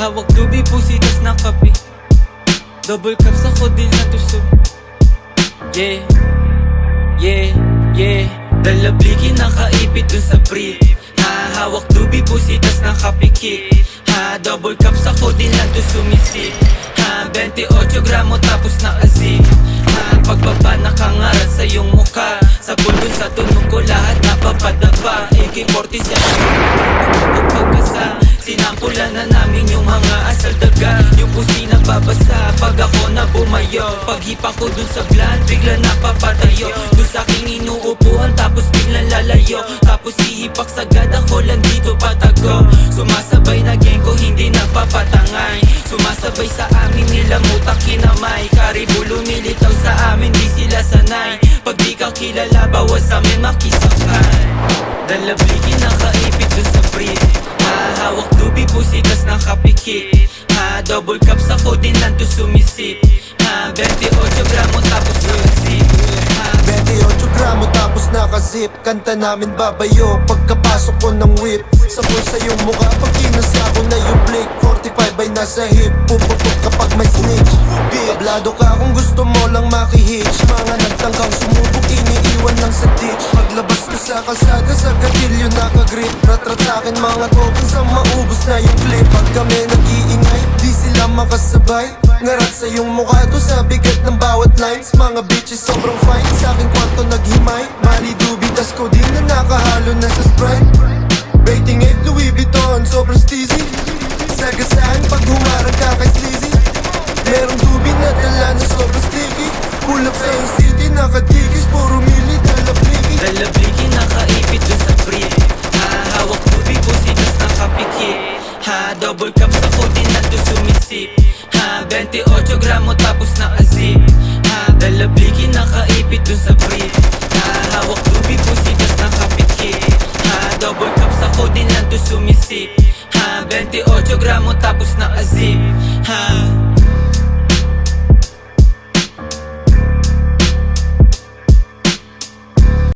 Tubi pusitas ng kape. Double cups ako din na tuso. Yeah Yeah, yeah. Dalabliki nakaipit dun sa brief. Ha, hawak tubi pusitas ng kapikik Ha, double cups ako din lang to sumisip Ha, 28 gramo tapos na azip Namin yung mga asal daga Yung pusi na babasa Pag ako na bumayo Pag hipa ko dun sa bland Bigla napapatayo Dun sa aking inuupuan Tapos biglang lalayo. Tapos hihipak sagad ako lang dito patago. Sumasabay na gang ko hindi napapatangay. Sumasabay sa amin nila mutak kinamay. Karibu lumilitaw sa amin di sila sanay. Pag di ka kilala bawas sa amin makisakay. Dalabliki pusitas ng kapikik Ha, double cups ako din lang to sumisip. Ha, 28 gramo tapos nakasip Ha, 28 gramo tapos nakazip. Kanta namin babayo Pagkapasok ko ng whip. Sabon sa iyong mukha Pag kinasa ko na yung blake. 45 ay nasa hip. Puputok kapag may snitch. Tablado ka kung gusto mo lang makihitch. Mga nagtangkang sumubok Iniiwan lang sa ditch. Paglabas ko sa kalsada Sa gatilyo nakagrip. Rat-rat sa akin mga token Sa maubos na yung kami nag-iingay. Di sila makasabay. Ngarat sa iyong mukha to Sa bigat ng bawat lines. Mga bitches sobrang fine. Sa aking kwarto naghimay. Mali dubitas ko din na nakahalo na sa double cups ako din lang to sumisip. Ha, 28 gramo tapos nakazip Ha, dalabliki nakaipit dun sa brief. Ha, hawak tubi pusitas ng kapikik Ha, double cups ako din lang to sumisip. Ha, 28 gramo tapos nakazip Ha,